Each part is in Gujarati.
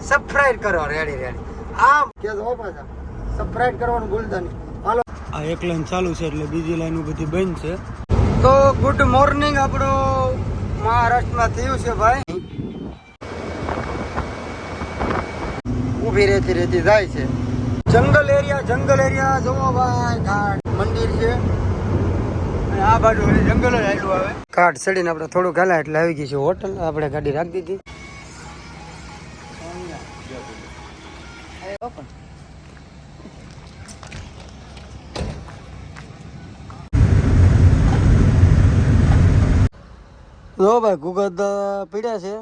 સબસ્ક્રાઇબ કરો રેડી રેડી આમ. કે જો પાછા. સબસ્ક્રાઇબ કરવાનું ભૂલતા નહીં. હાલો. આ એક લાઈન ચાલુ છે એટલે બીજી લાઈન બધી બંધ છે. તો ગુડ મોર્નિંગ આપણો મહારાષ્ટ્રમાં થયું છે ભાઈ. ઊભી રહેતી રહેતી જાય છે. જંગલ એરિયા જંગલ એરિયા જોવો ભાઈ ઘાટ. મંદિર છે. અને આ બાજુ જંગલ જ આવે. ઘાટ ચડીને આપણે થોડું ગાલા એટલે આવી ગઈ છે હોટલ. આપણે ગાડી રાખી દીધી. જો ભાઈ ગુગદ પીડ્યા છે.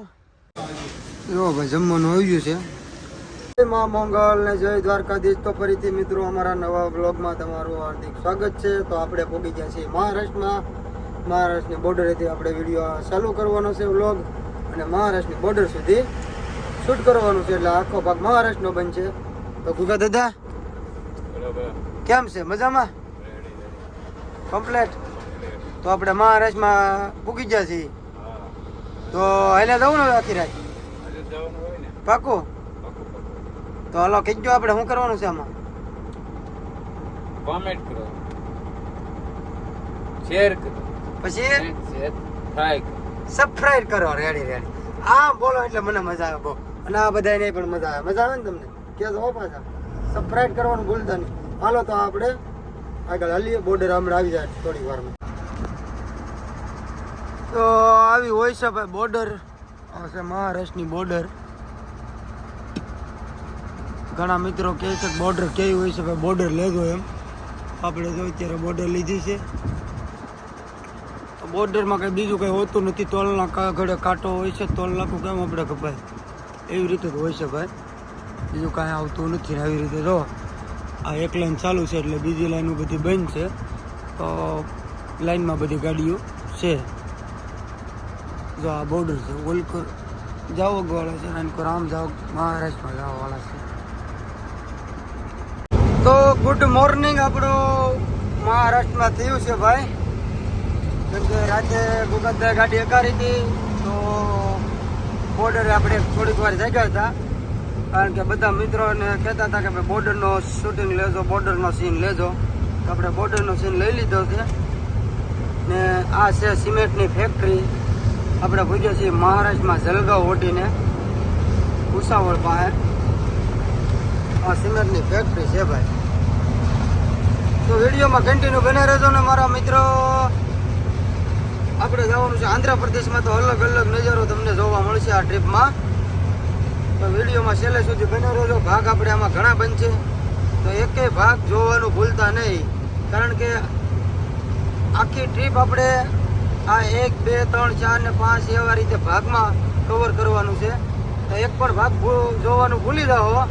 જો ભાઈ, જમવાનું આવી ગયું છે. મા મંગલ ને જય દ્વારકાધીશ. તો ફરીથી મિત્રો, અમારા નવા બ્લોગમાં તમારું હાર્દિક સ્વાગત છે. તો આપણે પહોંચી ગયા છીએ મહારાષ્ટ્રમાં. મહારાષ્ટ્રની બોર્ડરેથી આપણે વીડિયો ચાલુ કરવાનો છે વ્લોગ. અને મહારાષ્ટ્રની બોર્ડર સુધી શૂટ કરવાનું છે. એટલે આખો ભાગ મહારાષ્ટ્રનો બનશે. તો ગુગા દાદા? કેમ છે? મજામાં? કમ્પ્લેટ? તો આપણે મહારાષ્ટ્રમાં પૂગી ગયા છીએ. તો હાલે જવું ને આખી રાત? પાકું? તો હાલો કીજો આપણે શું કરવાનું છે આમાં? કોમેન્ટ કરો. શેર કરો. પછી સબસ્ક્રાઇબ સબસ્ક્રાઇબ કરો. રેડી રેડી આ બોલો એટલે મને મજા આવે બહુ. અને આ બધાય ને પણ મજા આવે. મજા આવે ને તમને? કે જવા પાછા. સબસ્ક્રાઇબ કરવાનું ભૂલતા નહીં. હાલો તો આપણે આગળ હાલીએ. બોર્ડર હમણાં આવી જાય થોડી વારમાં. તો આવી હોય છે ભાઈ બોર્ડર છે મહારાષ્ટ્રની બોર્ડર ઘણા મિત્રો કહે છે બોર્ડર કેવી હોય છે ભાઈ? બોર્ડર લેજો એમ. આપણે જો અત્યારે બોર્ડર લીધી છે. બોર્ડરમાં કંઈ બીજું કંઈ હોતું નથી. તોલના ઘડે કાંટો હોય છે. તોલ નાખું કેમ આપણે કપાય એવી રીતે જ હોય છે ભાઈ. બીજું કાંઈ આવતું નથી આવી રીતે. જો, આ એક લાઈન ચાલુ છે એટલે બીજી લાઈન બધી બંધ છે. તો લાઈનમાં બધી ગાડીઓ છે. જો, આ બોર્ડર છે. ઓલકર જાઓ વાળા છે નાનકોર આમ જાઓ, મહારાષ્ટ્રમાં જવા વાળા છે. તો ગુડ મોર્નિંગ આપણું મહારાષ્ટ્રમાં થયું છે ભાઈ. કેમ કે રાતે ગુગતદાર ગાડી એકારી હતી, તો બોર્ડરે આપણે થોડીક વાર જાગ્યા હતા. કારણ કે બધા મિત્રોને કહેતા હતા કે ભાઈ બોર્ડરનો શૂટિંગ લેજો બોર્ડરનો સીન લેજો. તો આપણે બોર્ડરનો સીન લઈ લીધો છે. ને આ છે સિમેન્ટની ફેક્ટરી આપણે પૂછીએ છીએ મહારાષ્ટ્રમાં જલગાંવ ઓટીને ભૂસાવળ પાસે. આ સિમેન્ટની ફેક્ટરી છે ભાઈ. તો વિડીયોમાં કન્ટિન્યુ બને રહેજો ને મારા મિત્રો. આપણે જવાનું છે આંધ્રપ્રદેશમાં તો અલગ અલગ નજારો તમને જોવા મળશે આ ટ્રીપમાં તો વિડીયોમાં છેલ્લે સુધી બને રહેજો. ભાગ આપણે આમાં ઘણા બનશે. તો એકેય ભાગ જોવાનું ભૂલતા નહીં. કારણ કે આખી ટ્રીપ આપણે આ એક, બે, ત્રણ, ચાર ને પાંચ એવા રીતે ભાગમાં કવર કરવાનું છે. તો એક પણ ભાગ જોવાનું ભૂલી જાઓ.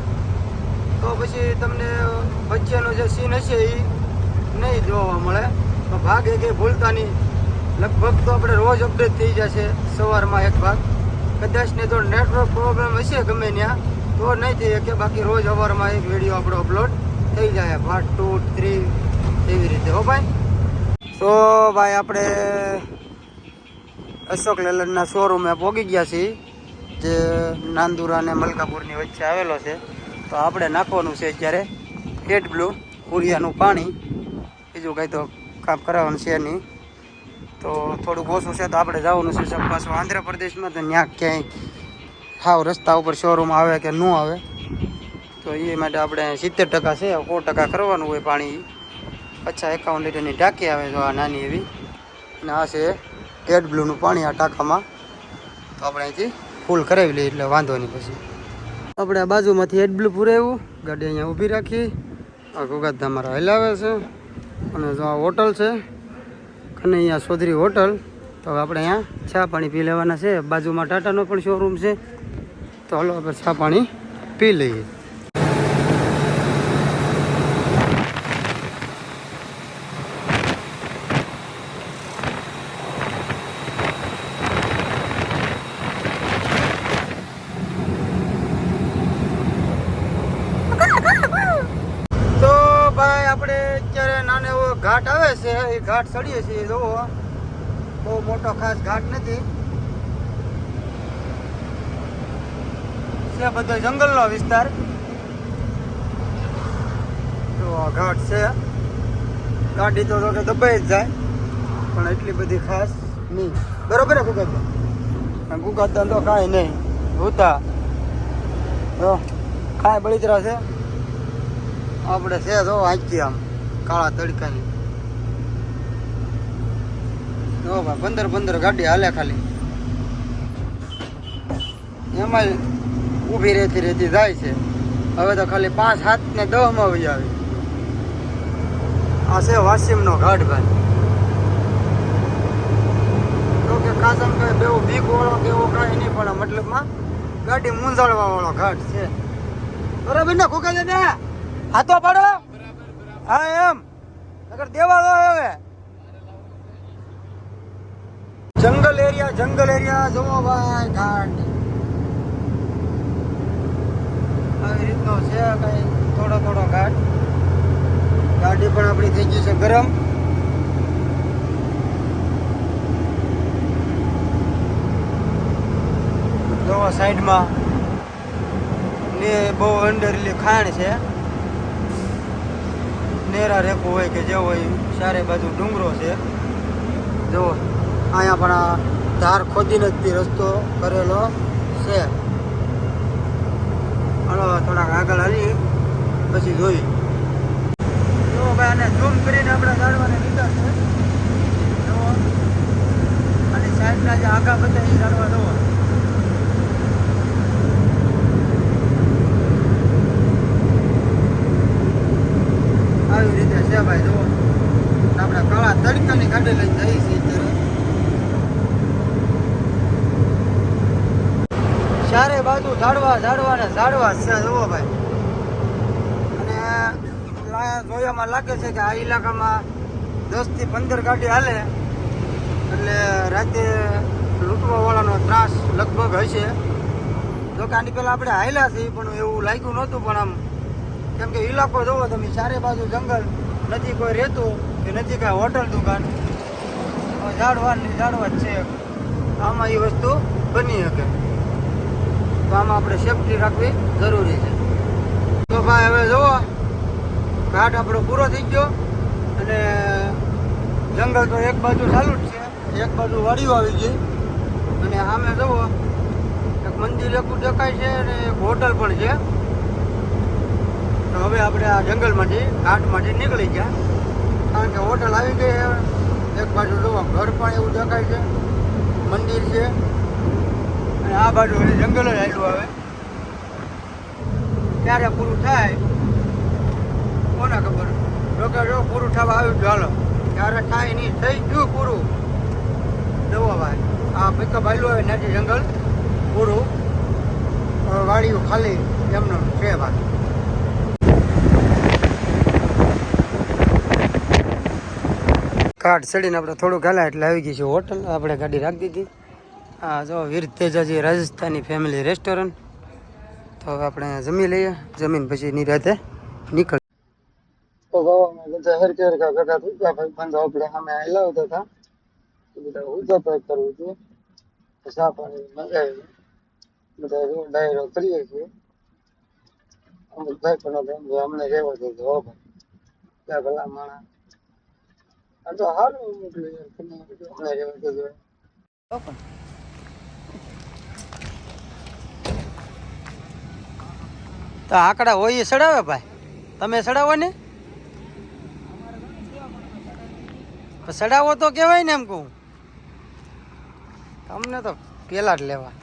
તો પછી તમને વચ્ચેનો જે સીન હશે એ નહીં જોવા મળે. તો ભાગ એક ભૂલતા નહીં. લગભગ તો આપણે રોજ અપડેટ થઈ જશે સવારમાં એક ભાગ. કદાચ ને તો નેટવર્ક પ્રોબ્લેમ હશે ગમે ત્યાં, તો નહીં થઈ શકે. બાકી રોજ અવારમાં એક વીડિયો આપણો અપલોડ થઈ જાય. પાર્ટ ટુ થ્રી એવી રીતે. હો ભાઈ? તો ભાઈ આપણે અશોક લેલનના શોરૂમે પહોંચી ગયા છીએ, જે નાંદુરા અને મલકાપુરની વચ્ચે આવેલો છે. તો આપણે નાખવાનું છે અત્યારે રેડ બ્લુ કુરિયાનું પાણી. બીજું કંઈ તો કામ કરાવવાનું છે નહીં. તો થોડુંક ઓછું છે તો આપણે જવાનું છે પાછું આંધ્રપ્રદેશમાં તો ત્યાં ક્યાંય હાવ રસ્તા ઉપર શોરૂમ આવે કે ન આવે, તો એ માટે આપણે સિત્તેર ટકા છે, સો ટકા કરવાનું હોય પાણી. અચ્છા એકાવન લીટરની ટાંકી આવે જો આ નાની એવી. અને આ છે રેડ બ્લુનું પાણી આ ટાંકામાં. તો આપણે અહીંથી ફૂલ કરાવી લઈએ એટલે વાંધો નહીં પછી. આપણે આ બાજુમાંથી રેડ બ્લુ પૂરાવ્યું. ગાડી અહીંયા ઊભી રાખી. આ અમારા હલાવે છે. અને જો આ હોટલ છે અને અહીંયા સોધરી હોટલ. તો આપણે અહીંયા ચા પાણી પી લેવાના છે. બાજુમાં ટાટાનો પણ શોરૂમ છે. તો હલો, આપણે ચા પાણી પી લઈએ તો ભાઈ આપણે અત્યારે નાનો એવો ઘાટ આવે છે એ ઘાટ ચડીએ છીએ, જોવો બહુ મોટો ખાસ ઘાટ નથી. છે બધો જંગલનો વિસ્તાર. જો ઘાટ છે. ગાડી તો દબાઈ જ જાય, પણ એટલી બધી ખાસ નહીં. બરોબર ને ગુગાતા ગુગાતા તો કાંઈ નહીં. ભૂતા. કાંઈ બળીતરા છે. આપણે છે, જો આંચી આમ કાળા તડકાની. જો પંદર પંદર ગાડી હાલે ખાલી. એમાં ઊભી રહેતી રહેતી જાય છે. હવે તો ખાલી પાંચ, સાત ને દહમાં આવી આવે. આ છે વાસીમનો ઘાટ ભાઈ. કે ખાસમ કઈ બેવું બીક વાળો કે એવો કાંઈ નહીં, પણ મતલબમાં ગાડી મૂંઝાડવા વાળો ઘાટ છે. બરાબર ને ખોખા દાદા હાથો પાડો. હા, એમ. નકર દેવાળો હવે. જંગલ એરિયા જંગલ એરિયા જોવો ભાઈ, ઘાટ. આવી રીતનો છે કઈ થોડો થોડો ઘાટ. ગાડી પણ આપણી થઈ ગઈ છે ગરમ. જોવો સાઈડમાં ને બહુ અંડરલી ખાણ છે. નેરા રેખું હોય કે જે હોય ચારે બાજુ ડુંગરો છે. જો અહીંયા પણ ધાર ખોદીને જ રસ્તો કરેલો છે. હલો, થોડાક આગળ હાલી પછી જોઈ તો ભાઈ, આને ઝૂમ કરીને આપણે ઝાડવાને લીધા છે. અને સાઈડના જે આગા બધા એ ઝાડવા જોવો આવી રીતે છે ભાઈ જો આપણે કાળા તડકાની ગાડી લઈને જઈએ છીએ બાજુ ઝાડવા ઝાડવા ને ઝાડવા છે, જુઓ ભાઈ. અને જોયામાં લાગે છે કે આ ઇલાકામાં દસથી પંદર ગાડી હાલે, એટલે રાતે લૂંટવા વાળાનો ત્રાસ લગભગ હશે જો કે આની પહેલાં આપણે હાયલા છીએ, પણ એવું લાગ્યું નહોતું, પણ આમ કેમ કે ઇલાકો જોવો તમે, ચારે બાજુ જંગલ, નથી કોઈ રહેતું કે નથી કાંઈ હોટલ દુકાન. ઝાડવા ને ઝાડવા જ છે. આમાં એ વસ્તુ બની શકે. આમાં આપણે સેફટી રાખવી જરૂરી છે. તો ભાઈ, હવે જુઓ, ઘાટ આપણો પૂરો થઈ ગયો અને જંગલ તો એક બાજુ ચાલુ જ છે. એક બાજુ વાડીઓ આવી ગઈ. અને સામે જુઓ, એક મંદિર એક દેખાય છે અને એક હોટલ પણ છે. તો હવે આપણે આ જંગલમાંથી, ઘાટમાંથી નીકળી ગયા. કારણ કે હોટલ આવી ગઈ એક બાજુ જુઓ, ઘર પણ એવું દેખાય છે. મંદિર છે. અને આ બાજુ હજી જંગલ જ આવેલું આવે. ક્યારે પૂરું થાય, કોને ખબર? જો જો પૂરું થવા આવ્યું ચાલો હાલો. ક્યારે થાય નહીં, થઈ ગયું પૂરું. જવો ભાઈ, આ પિકઅપ આવેલું આવે નથી જંગલ, પૂરું. વાડીઓ ખાલી, એમનો છે ભાઈ. કાઠ ચડીને આપણે થોડુંક હાલ્યા, એટલે આવી ગઈ છે હોટલ. આપણે ગાડી રાખી દીધી. આ જો વીર તેજાજી રાજસ્થાની ફેમિલી રેસ્ટોરન્ટ તો હવે આપણે અહીંયા જમી લઈએ. જમીન પછી નિરાતે નીકળ તો બાબા બધા હરકે હરકા ભેગા થઈ ગયા ભાઈ બંધ આપણે સામે હલાવતા હતા એ બધા ઉજા પેક કરવું હતું. ચા પાણી મંગાવી બધા જો ડાયરો કરીએ છીએ. અમુક ભાઈ પણ અમને રહેવા દેજો હો ભાઈ. ભલા માણા. આ તો સારું મોકલી અમને રહેવા દેજો હો પણ તો આંકડા હોય એ સડાવે ભાઈ. તમે સડાવો ને સડાવો તો કહેવાય ને એમ કહું. તમને તો પેલા જ લેવા.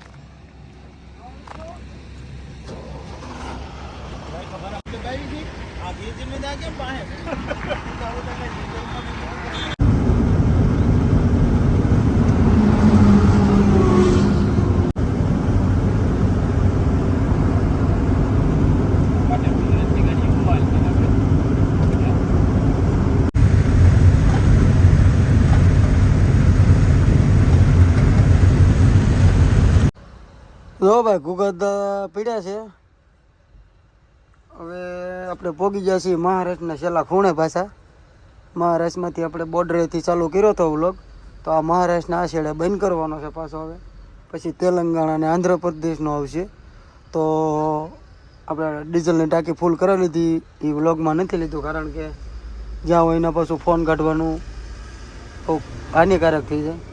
જો ભાઈ ગુગદ પીડ્યા છે. હવે આપણે પોગી ગયા છીએ મહારાષ્ટ્રના છેલ્લા ખૂણે પાછા. મહારાષ્ટ્રમાંથી આપણે બોર્ડરેથી ચાલુ કર્યો હતો વ્લોગ. તો આ મહારાષ્ટ્રના આ છેડે બંધ કરવાનો છે પાછો હવે. પછી તેલંગાણા અને આંધ્રપ્રદેશનો આવશે. તો આપણે ડીઝલની ટાંકી ફૂલ કરાવી લીધી. એ વ્લોગમાં નથી લીધું, કારણ કે જ્યાં હોય એના પાછું ફોન કાઢવાનું બહુ હાનિકારક થઈ જાય.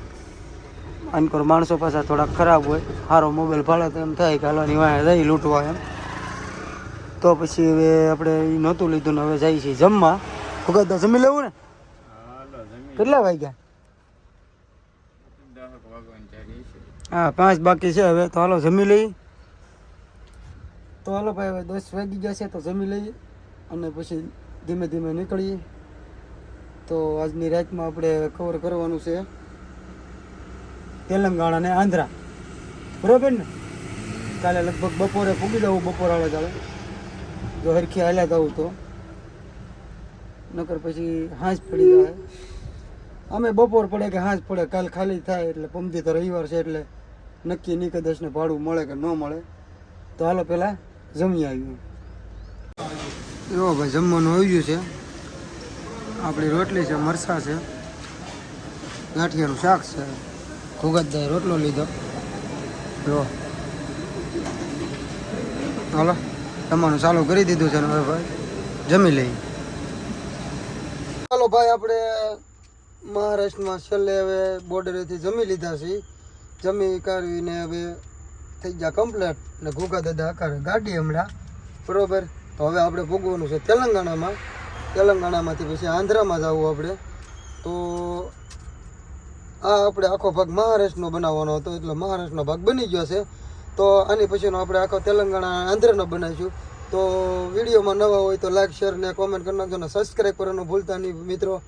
અનકોર માણસો પાછા થોડા ખરાબ હોય સારો મોબાઈલ ભાડે તો એમ થાય કે હાલવાની વાંહે જાય, લૂંટવા એમ. તો પછી હવે આપણે એ નહોતું લીધું ને હવે જઈએ છીએ જમવા. વખત તો જમી લેવું ને? કેટલા વાગ્યા? હા, પાંચ બાકી છે હવે, તો હાલો જમી લઈએ. તો હાલો ભાઈ, હવે દસ વાગી ગયા છે તો જમી લઈએ અને પછી ધીમે ધીમે નીકળીએ. તો આજની રાતમાં આપણે કવર કરવાનું છે. તેલંગાણા અને આંધ્રા. બરાબર ને? કાલે લગભગ બપોરે પૂગી જવું બપોર આવે ચાલે જો હરખી હાલ્યા જવું તો. નકર પછી હાંસ પડી જાય. અમે બપોર પડે કે હાંસ પડે, કાલ ખાલી થાય એટલે પમતી તો રવિવાર છે એટલે નક્કી નહીં કદાચ ને ભાડું મળે કે ન મળે. તો હાલો પહેલાં જમી આવ્યું જો ભાઈ જમવાનું આવી ગયું છે. આપણી રોટલી છે, મરસા છે. ગાંઠિયાનું શાક છે. ભૂગતદાએ રોટલો લીધો. જો હાલો. જમવાનું ચાલુ કરી દીધું છે હવે ભાઈ. જમી લઈએ. ચાલો ભાઈ, આપણે મહારાષ્ટ્રમાં છેલ્લે હવે બોર્ડરેથી જમી લીધા છે જમી કરવીને હવે થઈ ગયા કમ્પ્લેટ ને ઘોઘા દાદા આકાર ગાડી હમણાં. બરોબર? તો હવે આપણે ભોગવવાનું છે તેલંગાણામાં. તેલંગાણામાંથી પછી આંધ્રામાં જવું આપણે. તો આ આપણે આખો ભાગ મહારાષ્ટ્રનો બનાવવાનો હતો, એટલે મહારાષ્ટ્રનો ભાગ બની ગયો છે. તો આની પછીનો આપણે આખો તેલંગાણા આંધ્રનો બનાવીશું. તો વિડીયોમાં નવા હોય તો લાઈક, શેર ને કોમેન્ટ કરી નાખજો ને સબસ્ક્રાઈબ કરવાનું ભૂલતા નહીં મિત્રો.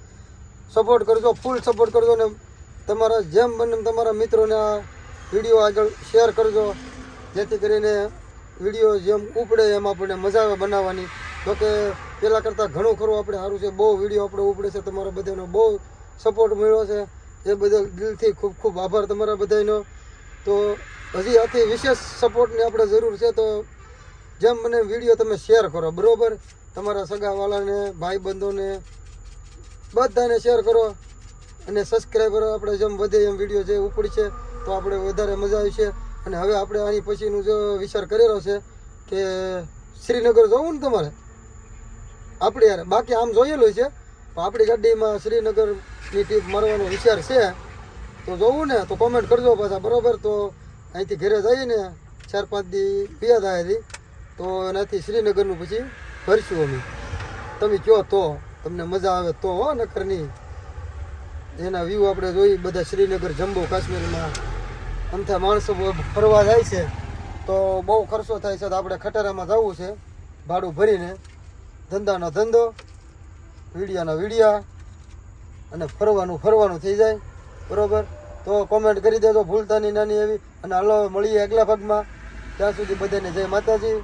સપોર્ટ કરજો ફૂલ સપોર્ટ કરજો ને તમારા જેમ બને તમારા મિત્રોને આ વીડિયો આગળ શેર કરજો. જેથી કરીને વીડિયો જેમ ઉપડે એમ આપણને મજા આવે બનાવવાની. જોકે પહેલાં કરતાં ઘણું ખરું, આપણે સારું છે, બહુ વીડિયો આપણે ઉપડે છે, તમારા બધાનો બહુ સપોર્ટ મળ્યો છે. એ બદલ દિલથી ખૂબ ખૂબ આભાર તમારા બધાનો. તો હજી આથી વિશેષ સપોર્ટની આપણે જરૂર છે તો જેમ મને વીડિયો તમે શેર કરો, બરાબર? તમારા સગાવાળાને ભાઈબંધોને બધાને શેર કરો. અને સબસ્ક્રાઈબર આપણે જેમ વધે એમ વીડિયો જે ઉપડી છે, તો આપણે વધારે મજા આવી છે. અને હવે આપણે આની પછીનું જો વિચાર કરેલો છે કે શ્રીનગર જવું ને તમારે? આપણે યાર, બાકી આમ જોયેલું છે. પણ આપણી ગાડીમાં શ્રીનગરની ટીપ મારવાનો વિચાર છે, તો જોવું ને, તો કોમેન્ટ કરજો પાછા, બરાબર? તો અહીંથી ઘરે જઈએ ને ચાર પાંચ દી પિયા થાય તો એનાથી શ્રીનગરનું પછી ભરશું અમે. તમે કહો તો, તમને મજા આવે તો હો નકરની એના વ્યૂ આપણે જોઈ, બધા શ્રીનગર, જમ્મુ, કાશ્મીરમાં. અંથા માણસો ફરવા જાય છે. તો બહુ ખર્ચો થાય છે, તો આપણે ખટારામાં જવું છે, ભાડું ભરીને. ધંધાનો ધંધો, વિડીયાનો વિડીયા. અને ફરવાનું ફરવાનું થઈ જાય. બરોબર? તો કોમેન્ટ કરી દેજો ભૂલતાની નાની એવી. અને હાલો, મળીએ આગલા ભાગમાં. ત્યાં સુધી બધાને જય માતાજી.